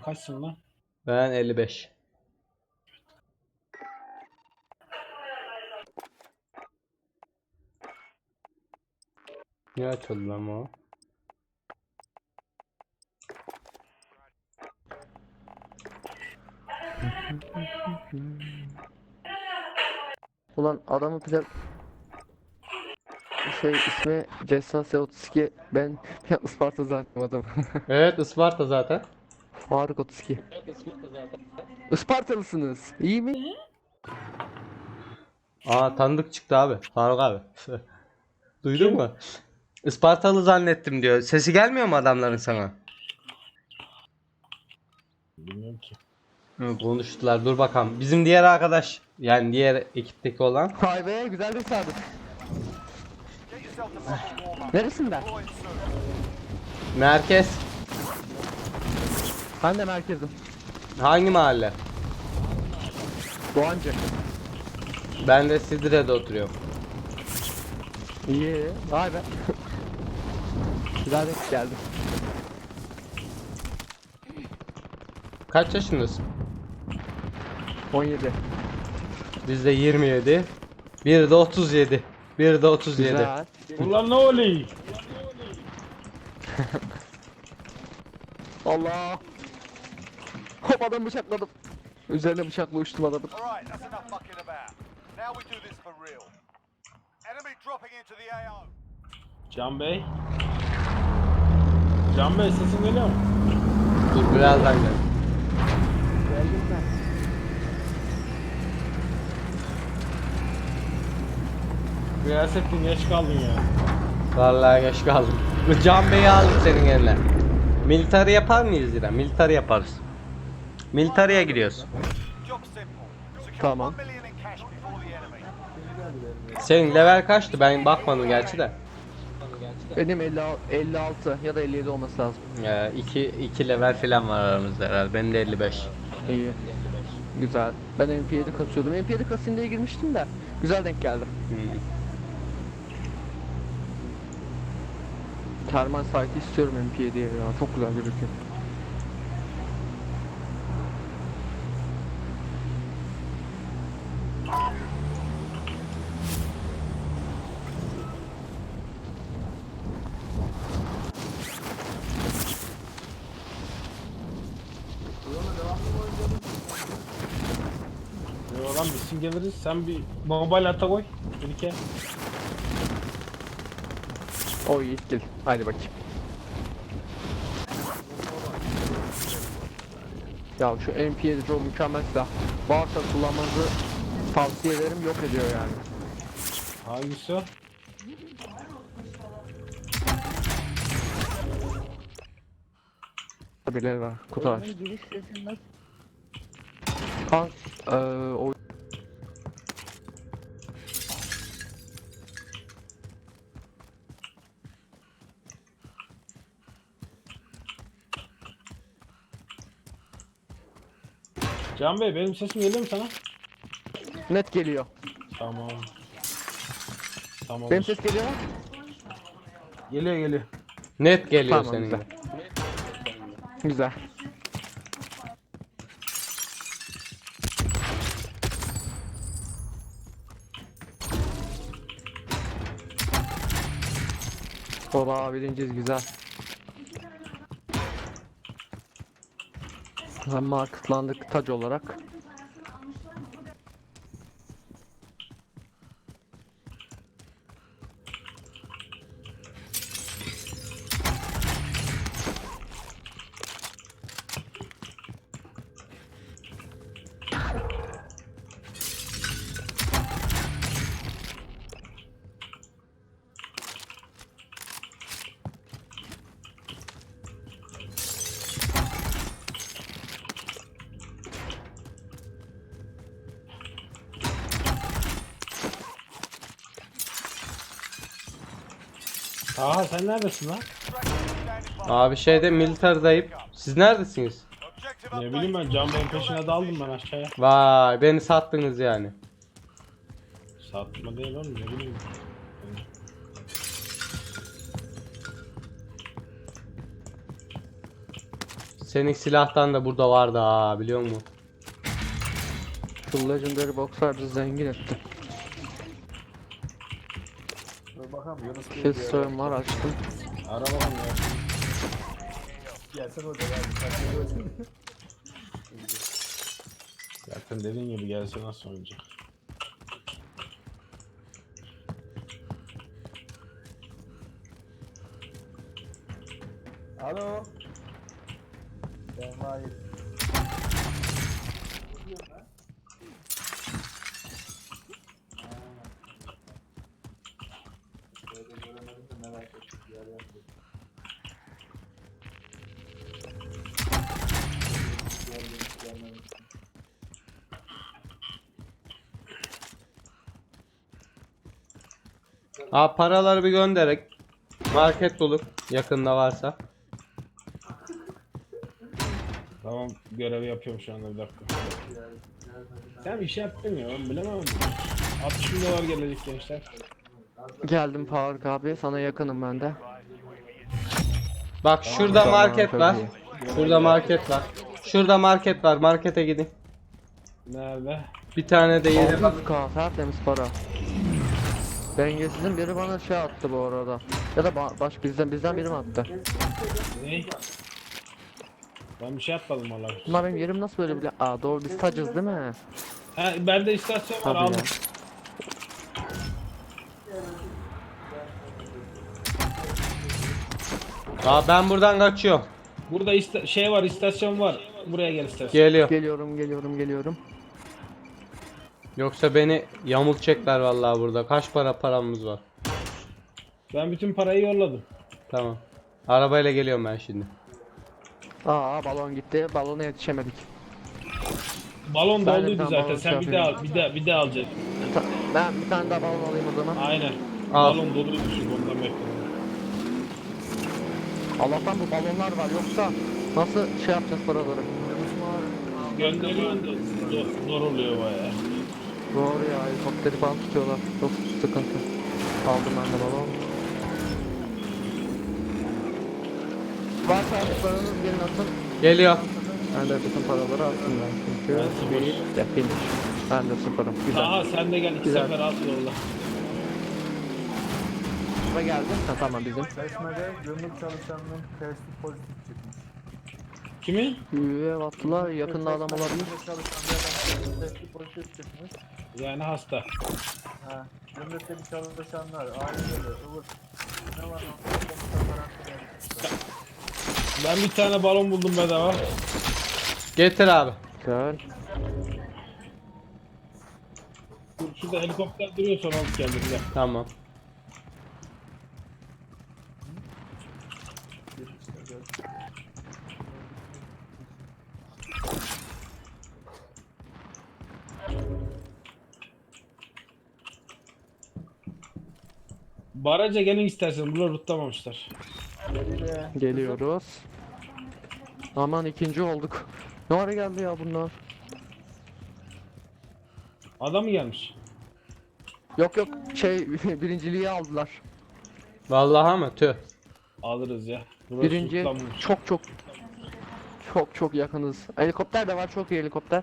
Sen kaçsın lan? Ben 55. Niye açıldı lan o? Ulan adamın plan şey ismi Cessan S32 ben Isparta zaten adam. Evet Isparta zaten. Faruk 32. Ispartalısınız. İyi mi? Aa tanıdık çıktı abi. Faruk abi. Duydun mu? Ispartalı zannettim diyor. Sesi gelmiyor mu adamların sana? Bilmiyorum ki. Hı, konuştular. Dur bakalım. Bizim diğer arkadaş yani diğer ekipteki olan Vay be güzel bir sadık. Neresinden? merkez. Ben de merkezim. Hangi mahalle? Doğancı. Ben de Sidre'de oturuyorum. İyi. Vay be. güzel denk geldi. Kaç yaşındasın? 17. Bizde 27. Bir de 37. Bir de 37. Güzel. Ulan ne oluyor? Allah. Hop adam bıçakladım. Üzerine bıçakla uçtum adamın. Alright, that's enough fucking about. Now we do this for real. Enemy dropping into the AO. Can Bey. Can Bey sesin geliyor mu? Dur birazdan gel. Geldim ben. Riyasettin geç kaldın ya. Vallahi geç kaldım. Bu Can Bey'i aldım senin yerine. Military yapar mıyız yine? Military yaparız. Simple. Secure Tamam. 1 million in cash before the enemy. Senin level kaçtı? Ben bakmadım gerçi de. Benim 50, 56 ya da 57 olması lazım. Ee, iki, iki level falan var aramızda herhalde. Benim de 55. İyi. Güzel. Ben MP7 kasıyordum. MP7 kasayım diye girmiştim de. Güzel denk geldi. Hmm. Termal site istiyorum MP7'ye ya. Çok güzel gözüküyor. Biz şimdi geliriz. Sen bir mobile ata koy. Bir iki. O iyi gel. Haydi bakayım. Ya şu MP7 çok mükemmel silah. Varsa kullanmanızı tavsiye ederim. Yok ediyor yani. Hangisi o? Birileri var. Kutu var. Kan, eee o Can Bey benim sesim geliyor mu sana? net geliyor. Tamam. Tamam. Benim ses geliyor mu? Geliyor geliyor. Net geliyor Tamam, senin. güzel. Güzel. Ola birinciyiz güzel. Hem marketlandık tac olarak. Aha sen neredesin lan? Abi şeyde military'dayım. Siz neredesiniz? Ne bileyim ben Can Bey'in peşine daldım ben aşağıya. Vay beni sattınız yani. Satma değil oğlum ne bileyim. Senin silahtan da burada vardı ha biliyor musun? Şu Legendary Boxer bizi zengin etti. Bakalım Yunus Kill stream var açtım. Ara bakalım ya. Gelsen hoca ya. Zaten dediğin gibi gelse nasıl oynayacak? Alo. Ben Vahit. Ha paraları bir gönderek. Market bulup yakında varsa. Tamam görevi yapıyorum şu anda bir dakika. Sen bir şey yaptın ya ben bilemem. 60 bin dolar gelecek gençler. Geldim Faruk abi sana yakınım ben de. Bak şurada Tamam, market çok var. iyi. Şurada market var. Şurada market var. Markete gidin. Nerede? Bir tane de yeri var. 600k tertemiz para. Dengesizin biri bana şey attı bu arada. Ya da ba- baş bizden bizden biri mi attı? Ne? Ben bir şey yapmadım valla. Bunlar benim yerim nasıl böyle bile? Aa doğru biz tacız değil mi? Ha bende istasyon var Tabii ya. aldım. Aa ben buradan kaçıyorum. Burada ista- şey var istasyon var. Buraya gel istasyon. Geliyor. Geliyorum geliyorum geliyorum. Yoksa beni yamultacaklar vallahi burada. Kaç para paramız var. Ben bütün parayı yolladım. Tamam. Arabayla geliyorum ben şimdi. Aa balon gitti. Balona yetişemedik. Balon Ben de dolduydu zaten. balon Sen bir şey daha yapayım. bir daha bir daha alacaksın. Ta- ben bir tane daha balon alayım o zaman. Aynen. Al. Balon doluydu çünkü ondan bekledim. Allah'tan bu balonlar var yoksa nasıl şey yapacağız paraları? Gönderiyorsun da zor, zor oluyor bayağı. Doğru ya helikopteri falan tutuyorlar. Çok sıkıntı. Aldım ben de balon. Varsa paranız gelin atın. Geliyor. Ben de bütün paraları attım ben çünkü. Ben sıfır. Bir de finish. Ben de sıfırım. Güzel. Aha sen de gel iki Güzel. sefer at yolla. Ve geldin. Ha, tamam bizim. Çeşmede gümrük çalışanının testi pozitif çıkmış. Kimin? Üye attılar. Yakında adam olabilir. Gümrük çalışan bir adam testi pozitif çıkmış. Yani hasta. Ha. Gümrükteki çalışanlar, aileleri, ıvır. Ne var Ben bir tane balon buldum bedava. Getir abi. Dur, Şurada helikopter duruyor sonra alıp geldim. Bir. Tamam. Baraja gelin istersen. Burada rutlamamışlar. Geliyoruz. Aman ikinci olduk. Ne ara geldi ya bunlar? Adam mı gelmiş? Yok yok şey birinciliği aldılar. Vallahi mı? Tüh. Alırız ya. Burası Birinci rutlanmamış. çok çok çok çok yakınız. Helikopter de var çok iyi helikopter.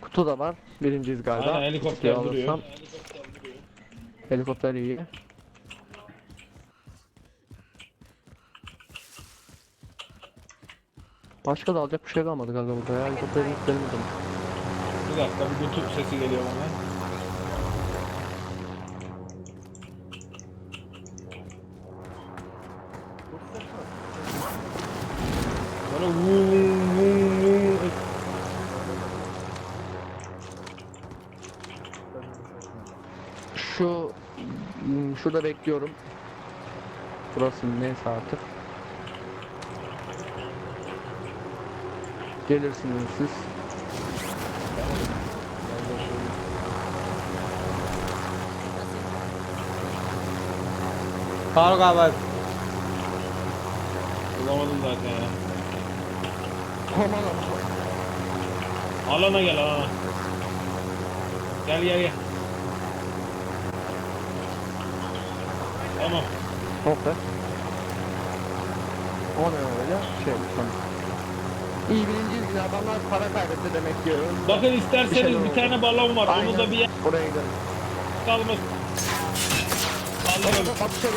Kutu da var. Birinciyiz galiba. Aynen, helikopter Kutuyu duruyor. alırsam- Helikopter iyi. Başka da alacak bir şey kalmadı galiba burada ya. Helikopteri yükleyelim o zaman. Bir dakika bir YouTube sesi geliyor bana. Vuu. Şu şurada bekliyorum. Burası neyse artık. Gelirsiniz siz. Faruk abi. Bulamadım zaten ya. Alana gel alana. Gel gel gel. Tamam. Oh be. O ne öyle? Şey tamam. İyi birinciyiz yine adamlar para kaybetti demek ki. Bakın Bir şey isterseniz bir tane balon var. Onu Aynen. da bir yer Oraya gidelim. kalmasın. Bak içeri.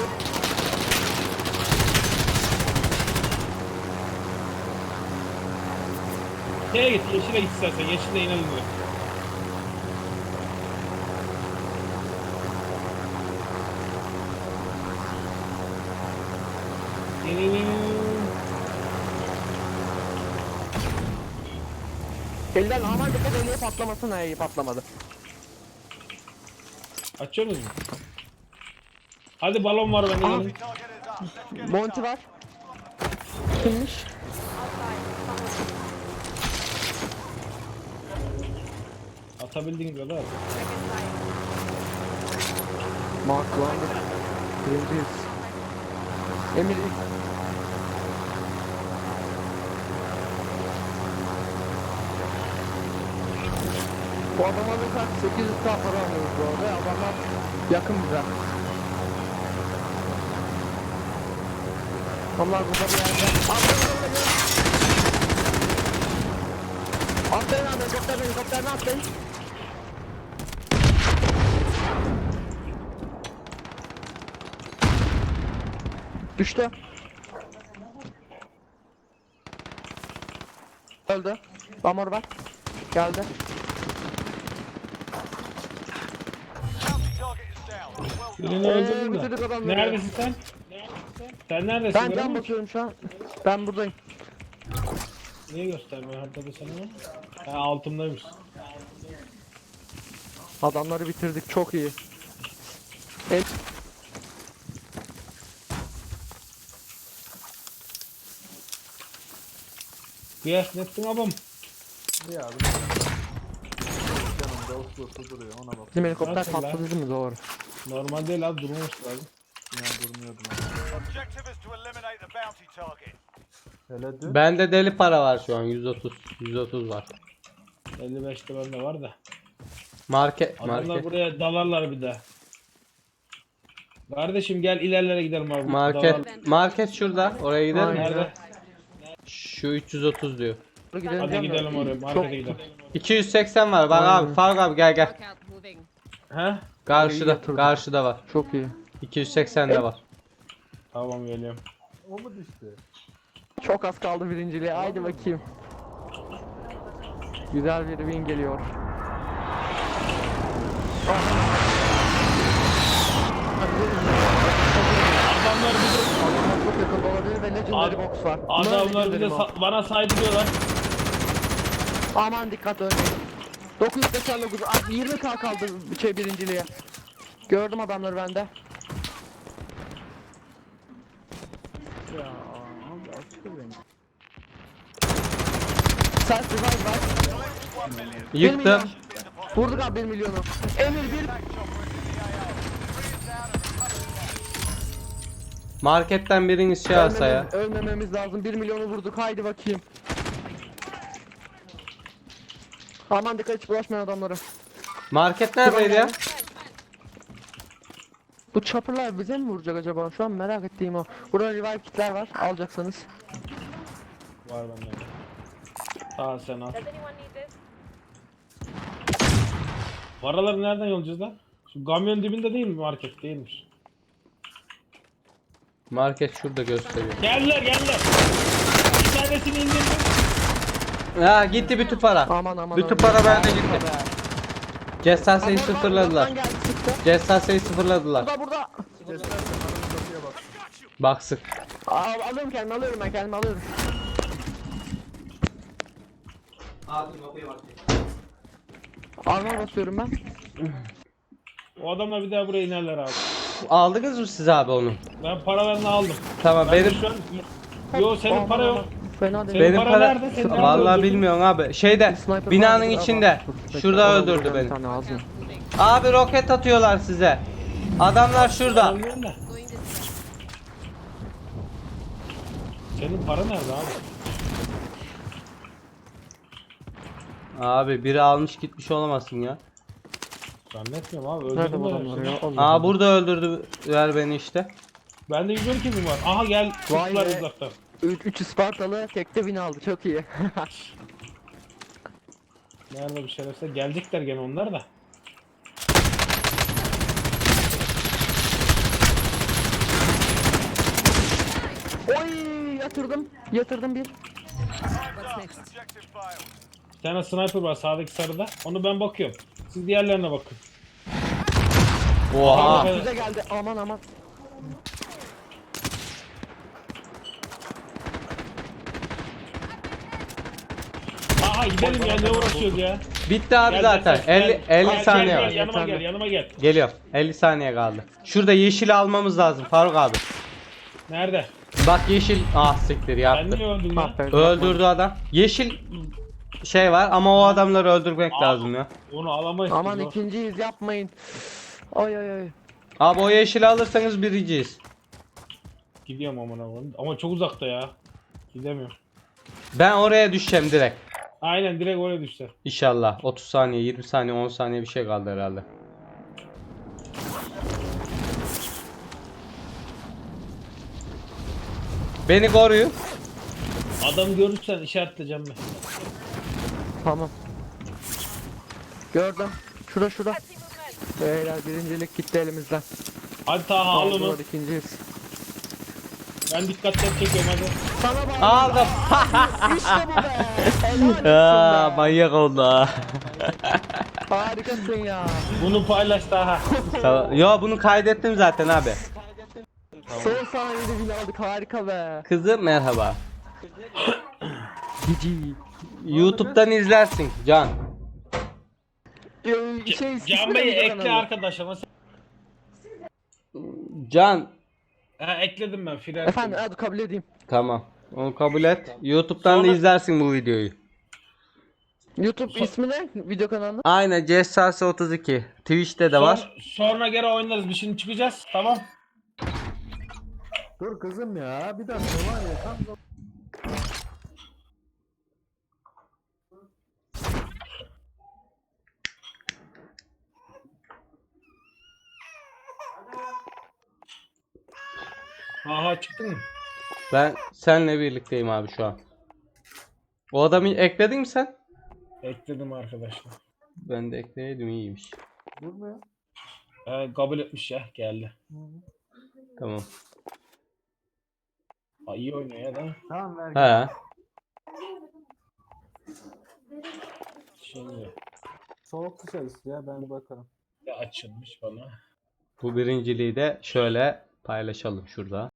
Şeye git, yeşile git istersen. Yeşile inelim direkt. Elden aman dikkat eliye patlamasın ha iyi patlamadı. Açıyor musun? Hadi balon var bende get Monty var. Kimmiş? Atabildiğin kadar. at. Mark. Birinciyiz. Emir Bu adama mesela 800 daha para alıyoruz bu arada. Adamlar yakın bize. Onlar burada bir yerde. Atlayın, abi, helikopterden, helikopterden atlayın. Düştü. Öldü. Bamor var. Geldi. bounty target is down. Well done. Birini Ee, öldürdün bitirdik de. adamları. Neredesin sen? Sen neredesin? Ben can musun? basıyorum şu an. Ben buradayım. Niye göstermiyor haritada sana? Ha altımdaymış. Adamları bitirdik çok iyi. El Kıyas nettin abim. İyi abi. Yanımda uslu uslu duruyor ona bak. bizim helikopter Nasıl lan? patladı değil mi? Doğru. Normal değil abi durmamış lazım. Yine durmuyordum abi. Objective is to eliminate the bounty target. Hele dün Bende deli para var şu an 130 130 var. 55'te bende var da. Market Adamlar market buraya dalarlar bir daha. Kardeşim gel ilerlere gidelim abi. market Dalar- market şurada. Oraya gidelim mi? Aynen. Nerede? Şu 330 diyor. Dur gidelim Hadi gidelim oraya. çok- Markete gidelim. 280 var. Bak abi Faruk abi gel gel. Out, moving. He? Karşıda yatırdım. karşıda var. Çok iyi. 280 de var. Tamam geliyorum. o mu düştü? Çok az kaldı birinciliğe. Haydi bakayım. Güzel bir win geliyor. Adamlar bize, Adamlar çok yakın olabilir ve Legendary Ad- Box var. Bunlar adamlar bize Box. sa- bana saydırıyorlar. Aman dikkat ölmeyin. 989 Abi 20k kaldı şey birinciliğe. Gördüm adamları bende. Ya abi açtı beni. Revive var. Milyon. Yıktım. Vurduk abi 1 milyonu. Emir bir Marketten biriniz şey alsa ya. ölmememiz, ölmememiz lazım. 1 milyonu vurduk. Haydi bakayım. Aman dikkat hiç bulaşmayın adamlara. Market neredeydi ya? Bu chopper'lar bize mi vuracak acaba? Şu an merak ettiğim o. Burada revive kitler var. Alacaksanız. Var bende. Sağ sen al. Does anyone need this? Paraları nereden yollayacağız lan? Şu kamyon dibinde değil mi market? Değilmiş. Market şurada gösteriyor. Geldiler geldiler. Bir tanesini indirdim. Ha gitti bütün para. Aman aman. Bütün aman. para bende gitti. Cessaseyi sıfırladılar. Cessaseyi sıfırladılar. Burada burada. Sesler sen kapıya bak. Bak sık. Al, alıyorum kendimi alıyorum ben kendimi alıyorum. Armor basıyorum ben. O adamlar bir daha buraya inerler abi. Aldınız mı siz abi onu? Ben paralarını aldım. Tamam Ben benim şu an... Yo senin para yok. Fena değil. Benim para para nerede? Senin vallahi bilmiyorum abi. Şeyde Sniper binanın içinde. Şurada bekle, öldürdü bir beni. tane. Abi roket atıyorlar size. Adamlar şurada. Bilmiyorum da. Senin para nerede abi? Abi biri almış gitmiş olamasın ya. Zannetmiyorum abi. Nerede Öldürdüm bu de adamlar ya? Allah Aa burada öldürdü ver beni işte. Bende 112 bin var. Aha gel. Vay be. uzaktan. 3 Spartalı tekte win aldı. Çok iyi. Nerede bir şerefsiz? Gelecekler gene onlar da. Oy yatırdım. Yatırdım bir. Bir tane sniper var sağdaki sarıda. Onu ben bakıyorum. Siz diğerlerine bakın. Oha. Size geldi. Aman aman. Aha gidelim ya ne uğraşıyoruz ya. Bitti abi Gel, zaten. gel, 50 gel. 50 Gel, saniye gel, var. gel, yanıma Yeterli. gel yanıma gel. Geliyor. 50 saniye kaldı. Şurada yeşili almamız lazım Faruk abi. Nerede? Bak yeşil ah siktir Ben yaptı. niye öldüm ya? Öldürdü adam. Yeşil şey var ama o adamları öldürmek Aa. lazım ya. Onu alamayız. Aman biz o. ikinciyiz yapmayın. Oy oy oy. Abi o yeşili alırsanız biriciyiz. Gidiyorum amına koyayım. Ama çok uzakta ya. Gidemiyorum. Ben oraya düşeceğim direkt. Aynen direkt oraya düştü. İnşallah. 30 saniye, 20 saniye, 10 saniye bir şey kaldı herhalde. Beni koruyun. Adam görürsen işaretleyeceğim ben. Tamam. Gördüm. Şura şura. Beyler birincilik gitti elimizden. Hadi Taha al onu. Aldılar ikinciyiz. Ben dikkatten çekiyorum hadi. Sana bak. Aldım. İşte bu be. Helal olsun Aa, be. manyak oldu ha. Harikasın ya. Bunu paylaş Taha. Tamam. Yo bunu kaydettim zaten abi. Son saniyede bile aldık harika be. Kızım merhaba. Cici. YouTube'dan izlersin Can. Ee, şey, Can ismi Bey'i neydi ekle kanalı? arkadaşıma. Can Ha, ekledim ben Firer. Efendim hadi kabul edeyim. tamam. Onu kabul et. YouTube'dan da Sonra- izlersin bu videoyu. YouTube ismi ne? Video kanalının? Aynen CSS 32. Twitch'te de var. sonra geri oynarız. Bir şimdi çıkacağız. Tamam. Dur kızım ya bir dakika var ya tam da Aha çıktın mı? Ben senle birlikteyim abi şu an. O adamı ekledin mi sen? Ekledim arkadaşlar. Ben de ekleyeydim iyiymiş. dur be. Ee, kabul etmiş ya. Geldi. Tamam. Ha, iyi oynuyor ya da. Tamam ver. He. Şimdi Soğuk dışarı istiyor ben bakarım. de açılmış bana. Bu birinciliği de şöyle paylaşalım şurada.